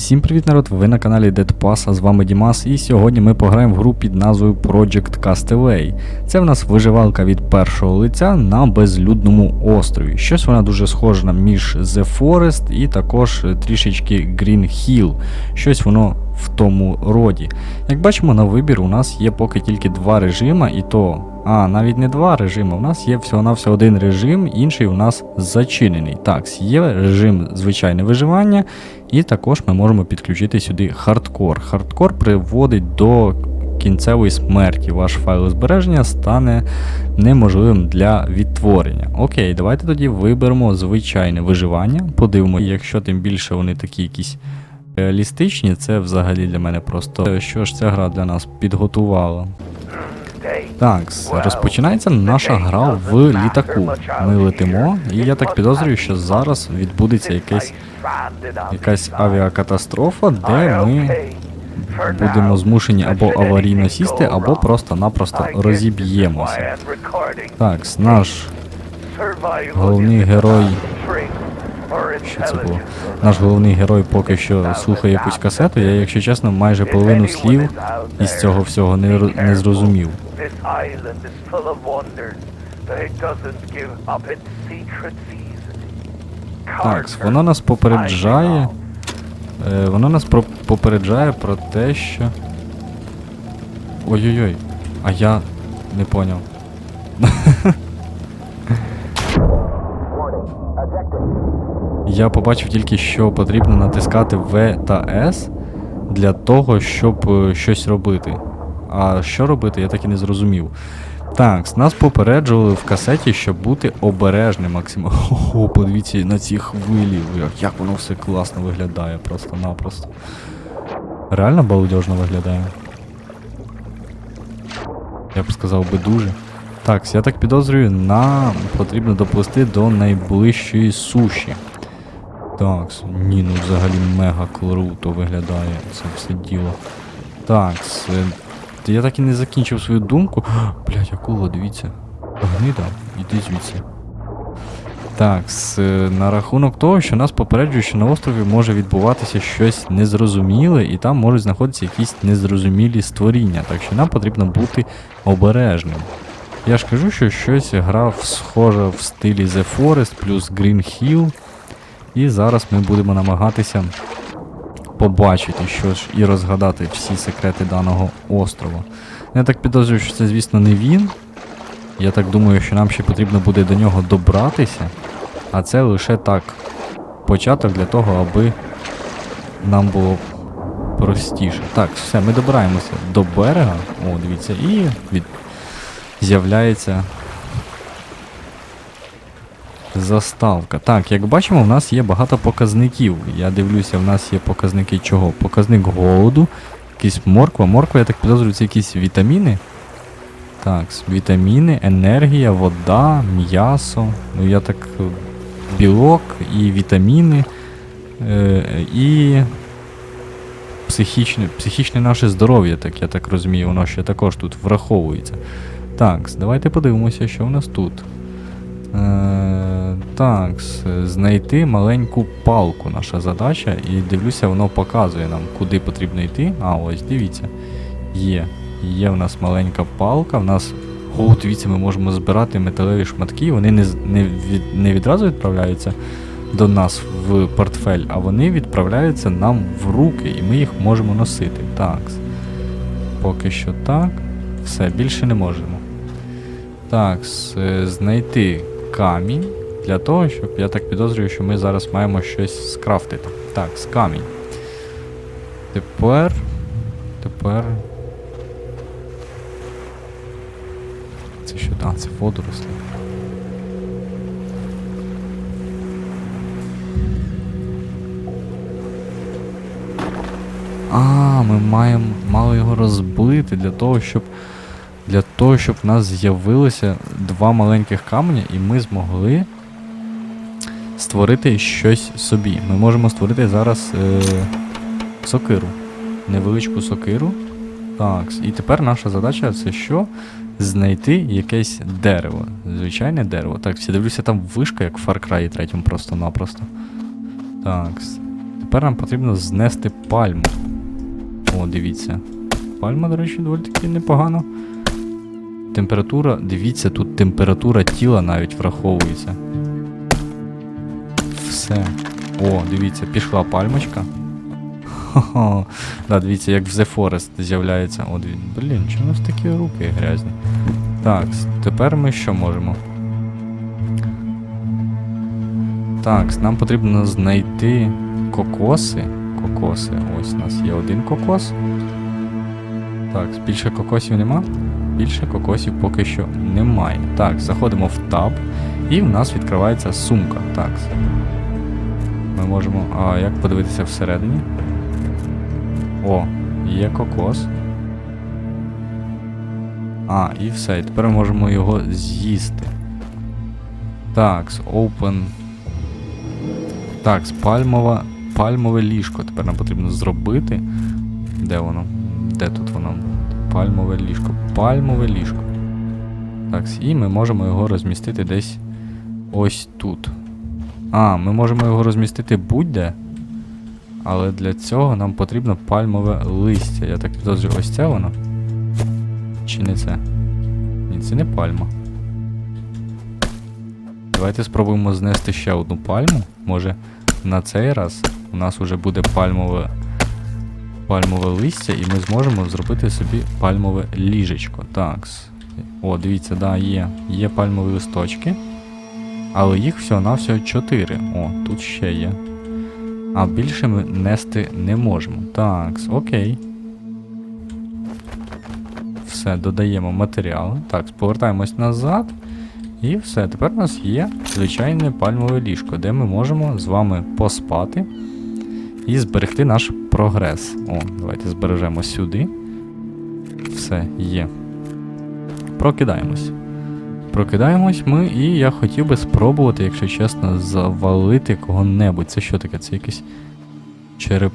Всім привіт, народ! Ви на каналі Dead Pass, а з вами Дімас, і сьогодні ми пограємо в гру під назвою Project Castaway. Це в нас виживалка від першого лиця на безлюдному острові. Щось вона дуже схожа між The Forest і також трішечки Green Hill. Щось воно в тому роді. Як бачимо, на вибір у нас є поки тільки два режима, і то. А, навіть не два режими. У нас є всього-навсього один режим, інший у нас зачинений. Так, є режим звичайне виживання, і також ми можемо підключити сюди хардкор. Хардкор приводить до кінцевої смерті. Ваш файл збереження стане неможливим для відтворення. Окей, давайте тоді виберемо звичайне виживання. Подивимося, якщо тим більше вони такі якісь реалістичні, це взагалі для мене просто що ж ця гра для нас підготувала. Так, розпочинається наша гра в літаку. Ми летимо, і я так підозрюю, що зараз відбудеться якесь, якась авіакатастрофа, де ми будемо змушені або аварійно сісти, або просто-напросто розіб'ємося. Так, наш головний герой. Було? Наш головний герой поки що слухає якусь касету. Я, якщо чесно, майже половину слів із цього всього не, не зрозумів. Так, воно нас попереджає. Е, воно нас про- попереджає про те, що. Ой-ой-ой. А я не поняв. Я побачив тільки, що потрібно натискати V та S для того, щоб е, щось робити. А що робити, я так і не зрозумів. Так, нас попереджували в касеті, щоб бути обережним максимум. Ого, подивіться на ці хвилі. як- воно все класно виглядає просто-напросто. Реально балдежно виглядає. Я б сказав би дуже. Так, я так підозрюю, нам потрібно доплисти до найближчої суші. Так, ні, ну взагалі мега круто виглядає це все діло. Так, я так і не закінчив свою думку. Блять, акула, дивіться. Гнида, іди звідси. Так, на рахунок того, що нас попереджують, що на острові може відбуватися щось незрозуміле, і там можуть знаходитися якісь незрозумілі створіння, так що нам потрібно бути обережним. Я ж кажу, що щось грав схоже в стилі The Forest плюс Green Hill. І зараз ми будемо намагатися побачити що ж і розгадати всі секрети даного острова. Я так підозрюю, що це, звісно, не він. Я так думаю, що нам ще потрібно буде до нього добратися. А це лише так початок для того, аби нам було простіше. Так, все, ми добираємося до берега. О, дивіться, і від... з'являється Заставка. Так, як бачимо, в нас є багато показників. Я дивлюся, в нас є показники чого? Показник голоду, якісь морква. Морква, я так підозрюю, це якісь вітаміни. Так, вітаміни, енергія, вода, м'ясо. Ну я так. е, Білок і вітаміни. Е, і психічне, психічне наше здоров'я, так я так розумію, воно ще також тут враховується. Так, давайте подивимося, що в нас тут. Е, так, знайти маленьку палку наша задача. І дивлюся, воно показує нам, куди потрібно йти. А, ось дивіться. Є. Є в нас маленька палка. В нас. О, дивіться, ми можемо збирати металеві шматки. Вони не, не, від, не відразу відправляються до нас в портфель, а вони відправляються нам в руки, і ми їх можемо носити. Так. Поки що так. Все, більше не можемо. Так, знайти камінь для того, щоб я так підозрюю, що ми зараз маємо щось скрафтити. Так, з камінь. Тепер. Тепер. Це що? А, це водорослі. А, ми маємо мало його розбити для того, щоб для того, щоб в нас з'явилося два маленьких каменя, і ми змогли створити щось собі. Ми можемо створити зараз е, сокиру. Невеличку сокиру. Так, і тепер наша задача це що? Знайти якесь дерево. Звичайне дерево. Так, всі дивлюся, там вишка, як в Far Cry 3 просто-напросто. Так. тепер нам потрібно знести пальму. О, дивіться. Пальма, до речі, доволі таки непогано. Температура, дивіться, тут температура тіла навіть враховується. Все. О, дивіться, пішла пальмочка. Хо-хо. Да, дивіться, як в The Forest з'являється. О. Блін, чому у нас такі руки грязні? Так, тепер ми що можемо? Так, нам потрібно знайти кокоси. Кокоси. Ось у нас є один кокос. Так, більше кокосів нема? Більше кокосів поки що немає. Так, заходимо в таб, і в нас відкривається сумка. Так. Ми можемо. А як подивитися всередині? О, є кокос. А, і все. І тепер можемо його з'їсти. Так, open. Так, пальмова, пальмове ліжко. Тепер нам потрібно зробити. Де воно? Де тут воно? Пальмове ліжко. Пальмове ліжко. Так, і ми можемо його розмістити десь ось тут. А, ми можемо його розмістити будь-де. Але для цього нам потрібно пальмове листя. Я так підозрюю, ось це воно? Чи не це? Ні, це не пальма. Давайте спробуємо знести ще одну пальму. Може, на цей раз у нас уже буде пальмове, пальмове листя, і ми зможемо зробити собі пальмове ліжечко. Так. О, дивіться, да, є. Є пальмові листочки. Але їх всього-навсього 4. О, тут ще є. А більше ми нести не можемо. Так, окей. Все, додаємо матеріали. Так, повертаємось назад. І все, тепер у нас є звичайне пальмове ліжко, де ми можемо з вами поспати і зберегти наш прогрес. О, давайте збережемо сюди. Все, є. Прокидаємось. Прокидаємось ми, і я хотів би спробувати, якщо чесно, завалити кого-небудь. Це що таке? Це якийсь череп.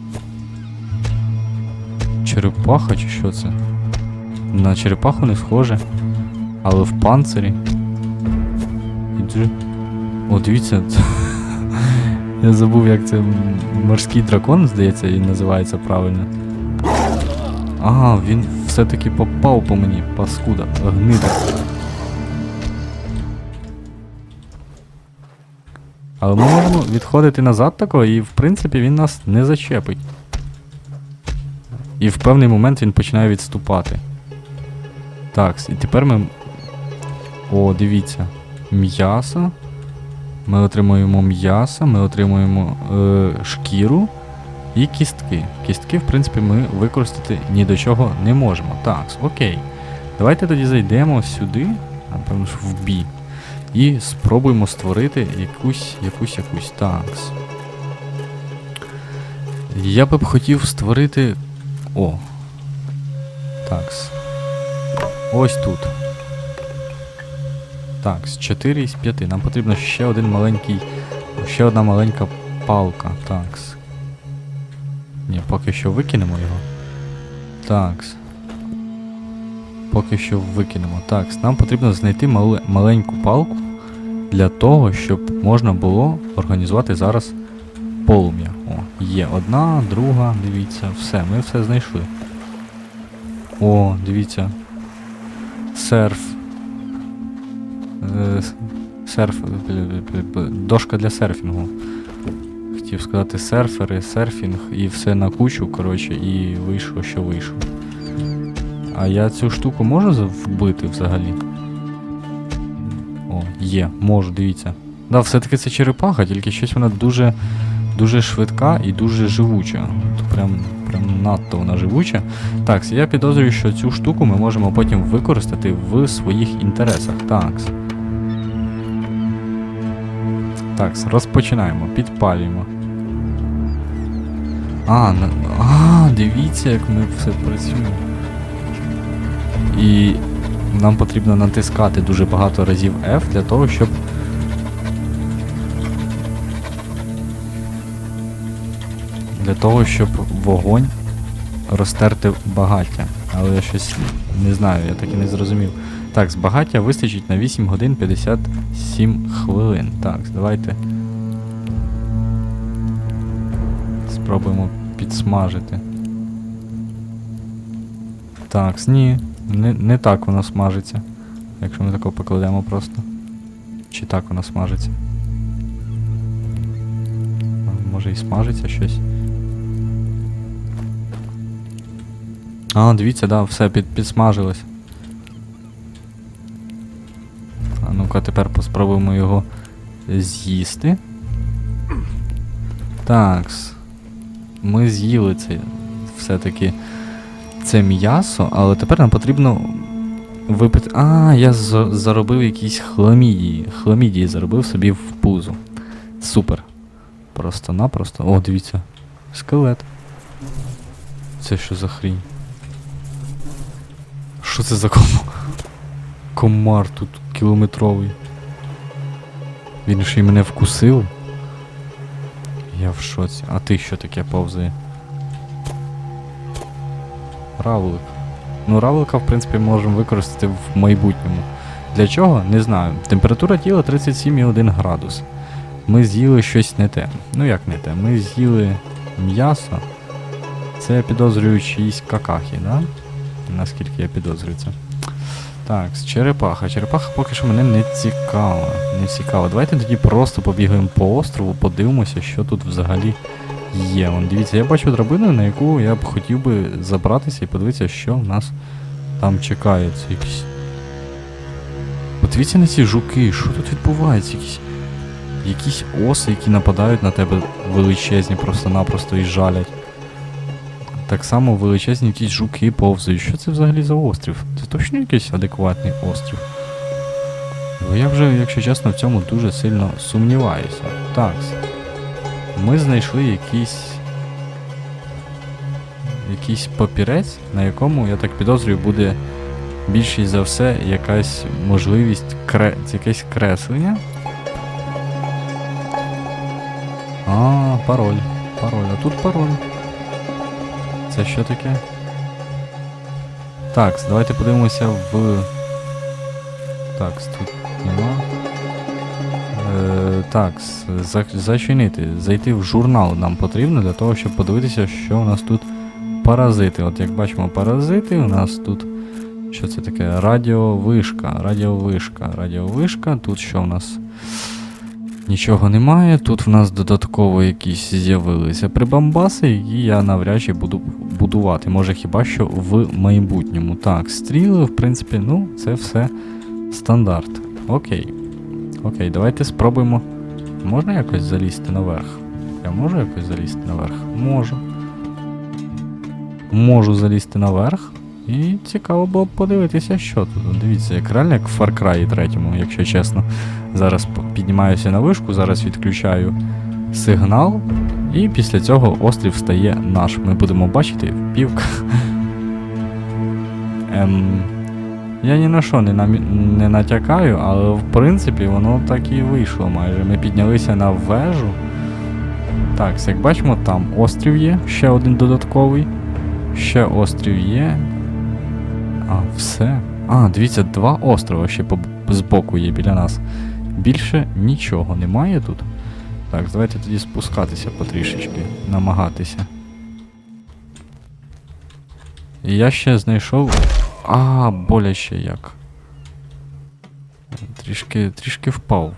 Черепаха чи що це? На черепаху не схоже, але в панцирі. І. О, дивіться. Я забув, як це морський дракон, здається, він називається правильно. Ага, він все-таки попав по мені, паскуда, гнида. Але ми можемо відходити назад такого, і в принципі він нас не зачепить. І в певний момент він починає відступати. Так, і тепер ми. О, дивіться. М'ясо. Ми отримуємо м'ясо, ми отримуємо е, шкіру і кістки. Кістки, в принципі, ми використати ні до чого не можемо. Так, окей. Давайте тоді зайдемо сюди, напевно, в бій. І спробуємо створити якусь, якусь, якусь. Такс. Я би б хотів створити. О. Такс. Ось тут. Так, з 4 із 5. Нам потрібно ще один маленький. Ще одна маленька палка. Такс. Ні, поки що викинемо його. Такс. Поки що викинемо. Такс. Нам потрібно знайти мале, маленьку палку для того, щоб можна було організувати зараз полум'я. О, є одна, друга, дивіться, все, ми все знайшли. О, дивіться. Серф. Е, серф. б- б- Дошка для серфінгу. Хотів сказати серфери, серфінг і все на кучу, коротше, і вийшло, що вийшло. А я цю штуку можу вбити взагалі? Є, можу, дивіться. Да, все-таки це черепаха, тільки щось вона дуже, дуже швидка і дуже живуча. От прям, прям надто вона живуча. Так, я підозрюю, що цю штуку ми можемо потім використати в своїх інтересах. Так. Так, розпочинаємо, підпалюємо. А, на... а, дивіться, як ми все працюємо. І нам потрібно натискати дуже багато разів F для того, щоб. Для того, щоб вогонь розтерти багаття. Але я щось не знаю, я так і не зрозумів. Так, з багаття вистачить на 8 годин 57 хвилин. Так, давайте. Спробуємо підсмажити. Так, ні, не, не так воно смажиться. Якщо ми тако покладемо просто. Чи так воно смажиться? Може і смажиться щось. А, дивіться, да, все під, підсмажилось. А ну-ка тепер поспробуємо його з'їсти. Такс. Ми з'їли це все-таки це м'ясо, але тепер нам потрібно випити. А, я заробив якісь хламідії. Хламідії заробив собі в пузо. Супер. Просто-напросто. О, дивіться. Скелет. Це що за хрінь? Що це за ком... комар тут кілометровий? Він ще й мене вкусив. Я в шоці. А ти що таке повзає? Равлик. Ну, равлика, в принципі, можемо використати в майбутньому. Для чого? Не знаю. Температура тіла 37,1 градус. Ми з'їли щось не те. Ну як не те? Ми з'їли м'ясо. Це я підозрюю чиїсь какахи, да? Наскільки я підозрюю це. Так, черепаха. Черепаха поки що мене не цікава. Не цікава. Давайте тоді просто побігаємо по острову, подивимося, що тут взагалі є. Вон, дивіться, я бачу драбину, на яку я б хотів би забратися і подивитися, що в нас там чекає. Це якісь. Подивіться на ці жуки, що тут відбувається? Якісь. Якісь оси, які нападають на тебе величезні, просто-напросто і жалять. Так само величезні якісь жуки повзають. Що це взагалі за острів? Це точно якийсь адекватний острів? Бо я вже, якщо чесно, в цьому дуже сильно сумніваюся. Так. Ми знайшли якийсь. Якийсь папірець, на якому, я так підозрюю, буде більшість за все якась можливість кре... якесь креслення. А, пароль. Пароль. А тут пароль. Це що таке? Так, давайте подивимося в. Так, тут нема. Так, за, зачинити. Зайти в журнал нам потрібно для того, щоб подивитися, що у нас тут паразити. От як бачимо, паразити, у нас тут. Що це таке? Радіовишка, радіовишка, радіовишка. Тут що у нас? Нічого немає. Тут в нас додатково якісь з'явилися прибамбаси, які я навряд чи буду будувати. Може хіба що в майбутньому. Так, стріли, в принципі, ну, це все стандарт. Окей. Окей, давайте спробуємо. Можна якось залізти наверх? Я можу якось залізти наверх? Можу. Можу залізти наверх. І цікаво було б подивитися, що тут. Дивіться, як реально як в Far Cry 3, якщо чесно. Зараз піднімаюся на вишку, зараз відключаю сигнал, і після цього острів стає наш. Ми будемо бачити півка. Ем, я ні на що не, намі... не натякаю, але в принципі воно так і вийшло майже. Ми піднялися на вежу. Так, як бачимо, там острів є, ще один додатковий. Ще острів є. А, все. А, дивіться, два острова ще по... збоку є біля нас. Більше нічого немає тут. Так, давайте тоді спускатися потрішечки, намагатися. Я ще знайшов. А, боляче як. Трішки, трішки впав.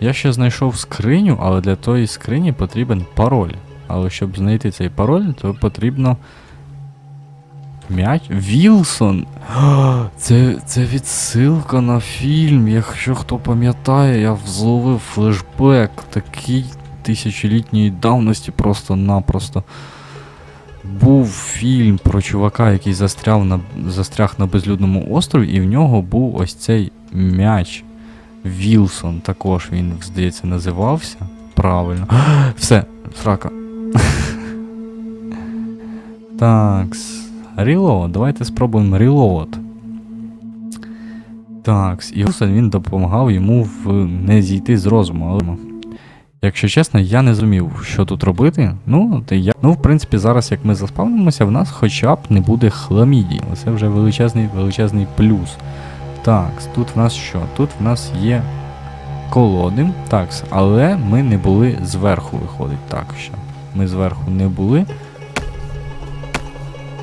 Я ще знайшов скриню, але для тої скрині потрібен пароль. Але щоб знайти цей пароль, то потрібно. М'яч? Вілсон! Це, це відсилка на фільм. Якщо хто пам'ятає, я зловив флешбек такий тисячолітньої давності просто-напросто. Був фільм про чувака, який застряв на, застряг на безлюдному острові, і в нього був ось цей м'яч. Вілсон також він, здається, називався. Правильно. Все, срака. Такс. Reload. Давайте спробуємо reload. Такс. І він допомагав йому в не зійти з розуму. Якщо чесно, я не зрозумів, що тут робити. Ну, то я... ну, в принципі, зараз, як ми заспавнимося, в нас хоча б не буде хламідії. Це вже величезний величезний плюс. Так, тут в нас що? Тут в нас є колоди. Так, але ми не були зверху, виходить. Так, що. Ми зверху не були.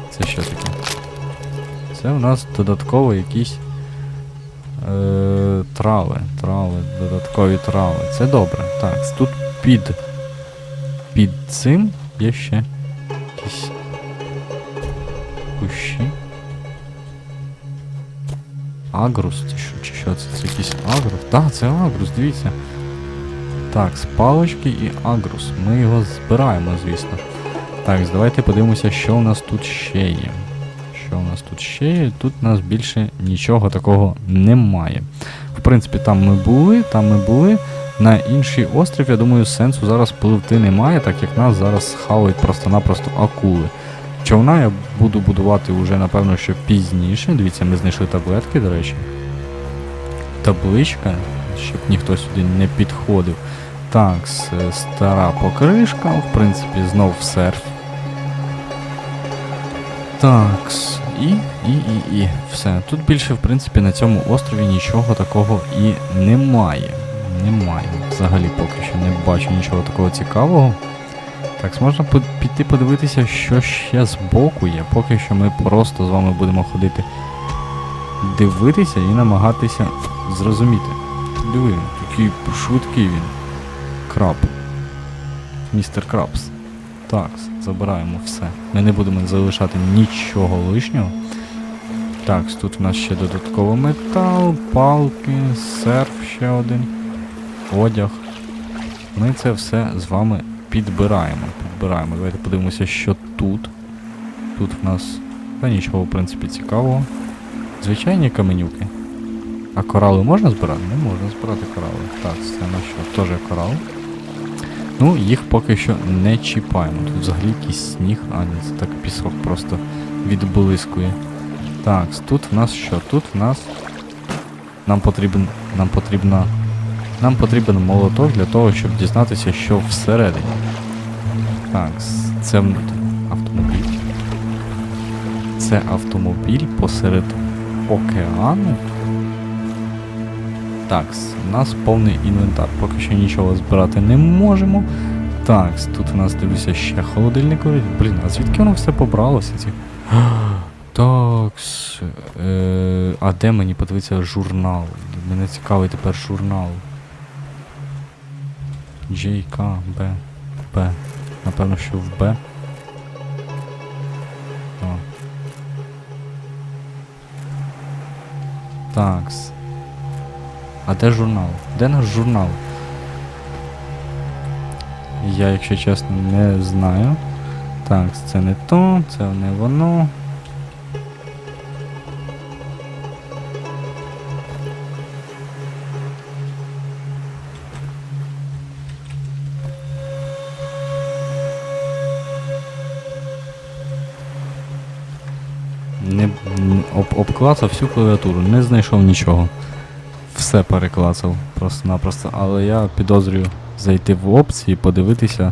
Це що таке? Це в нас додатково якісь е, трави. Трави, додаткові трави. Це добре. Так, тут під. Під цим є ще якісь кущі. Агрус, чи що, чи що це? Це якийсь агрус? Так, це агрус, дивіться. Так, з палочки і агрус. Ми його збираємо, звісно. Так, давайте подивимося, що у нас тут ще є. У нас тут ще є? Тут у нас більше нічого такого немає. В принципі, там ми були, там ми були. На інший острів, я думаю, сенсу зараз пливти немає, так як нас зараз хавають просто-напросто акули. Човна я буду будувати вже, напевно, що пізніше. Дивіться, ми знайшли таблетки, до речі. Табличка, щоб ніхто сюди не підходив. Так, стара покришка, в принципі, знов серф. Так, і, і, і, і. Все. Тут більше, в принципі, на цьому острові нічого такого і немає. Немає. Взагалі поки що не бачу нічого такого цікавого. Так, можна піти подивитися, що ще збоку є. Поки що ми просто з вами будемо ходити дивитися і намагатися зрозуміти. Диви, такий швидкий він. Краб. Містер Крабс. Так, забираємо все. Ми не будемо залишати нічого лишнього. Так, тут у нас ще додатково метал, палки, серф ще один, одяг. Ми це все з вами підбираємо. Підбираємо. Давайте подивимося, що тут. Тут в нас. Та нічого, в принципі, цікавого. Звичайні каменюки. А корали можна збирати? Не можна збирати корали. Так, це на що? Теж корал. Ну, їх поки що не чіпаємо. Тут взагалі якийсь сніг, а ні, це так пісок просто відблискує. Так, тут в нас що? Тут в нас. Нам потрібен. Нам потрібна. Нам потрібен молоток для того, щоб дізнатися, що всередині. Так, це автомобіль. Це автомобіль посеред океану. Так, у нас повний інвентар. Поки що нічого збирати не можемо. Так, тут у нас дивлюся ще холодильник. Блін, а звідки воно все побралося? Ці? Так. Е, а де мені подивитися журнал? Мене цікавий тепер журнал. JK, B, B. Напевно, що в Б. Такс. А де журнал? Де наш журнал? Я, якщо чесно, не знаю. Так, це не то, це не воно. Не, об, обклацав всю клавіатуру, не знайшов нічого. Все переклацав просто-напросто. Але я підозрюю зайти в опції, подивитися.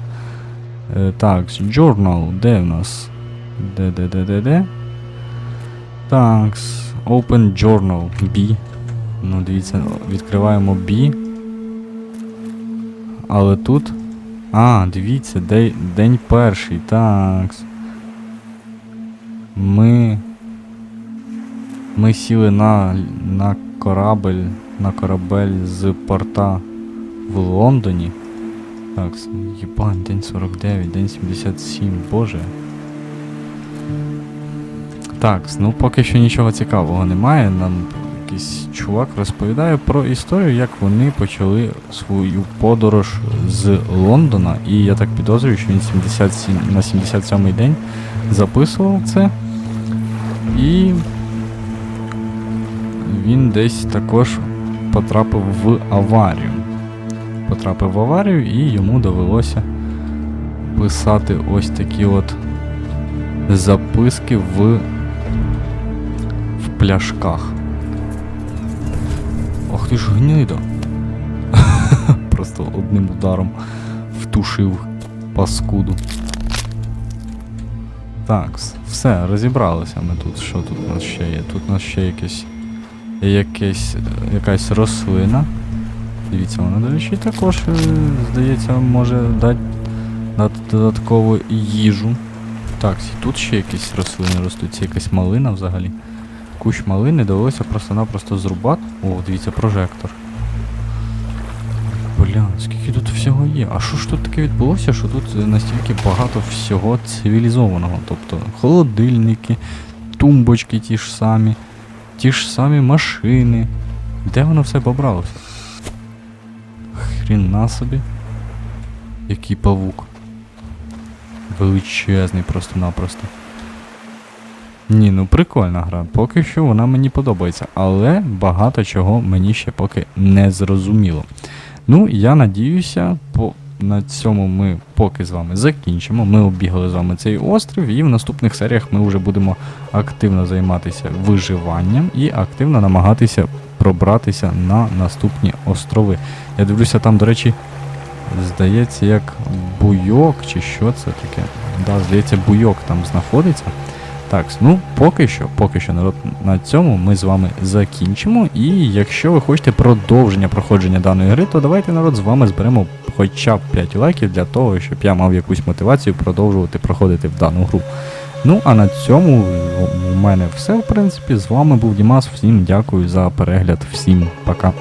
Е, так, journal, де в нас? Де, де, де, де, де? Так, open journal, B. Ну, дивіться, відкриваємо B. Але тут. А, дивіться, день, день перший, так. Ми. Ми сіли на, на корабель, на корабель з порта в Лондоні. Так, єбань, день 49, день 77, боже. Так, ну поки що нічого цікавого немає. Нам якийсь чувак розповідає про історію, як вони почали свою подорож з Лондона. І я так підозрюю, що він 77, на 77-й день записував це. І він десь також потрапив в аварію. Потрапив в аварію і йому довелося писати ось такі от записки в, в пляшках. Ох ти ж гнида. Просто одним ударом втушив паскуду. Так, все, розібралися ми тут. Що тут у нас ще є? Тут у нас ще якесь, якесь, якась рослина. Дивіться, вона, до речі, також, е, здається, може дати, дати додаткову їжу. Так, тут ще якісь рослини ростуть, це якась малина взагалі. Кущ малини довелося просто-напросто зрубати. О, дивіться, прожектор. Бля, скільки тут всього є. А що ж тут таке відбулося, що тут настільки багато всього цивілізованого? Тобто холодильники, тумбочки ті ж самі, ті ж самі машини. Де воно все побралося? Хріна собі. Який павук. Величезний просто-напросто. Ні, ну прикольна гра. Поки що вона мені подобається, але багато чого мені ще поки не зрозуміло. Ну, я надіюся, по, на цьому ми поки з вами закінчимо. Ми обігали з вами цей острів, і в наступних серіях ми вже будемо активно займатися виживанням і активно намагатися пробратися на наступні острови. Я дивлюся, там, до речі, здається, як буйок, чи що це таке. Да, здається, буйок там знаходиться. Так, ну поки що, поки що народ на цьому ми з вами закінчимо. І якщо ви хочете продовження проходження даної гри, то давайте народ з вами зберемо хоча б 5 лайків для того, щоб я мав якусь мотивацію продовжувати проходити в дану гру. Ну а на цьому у мене все, в принципі. З вами був Дімас. Всім дякую за перегляд, всім пока.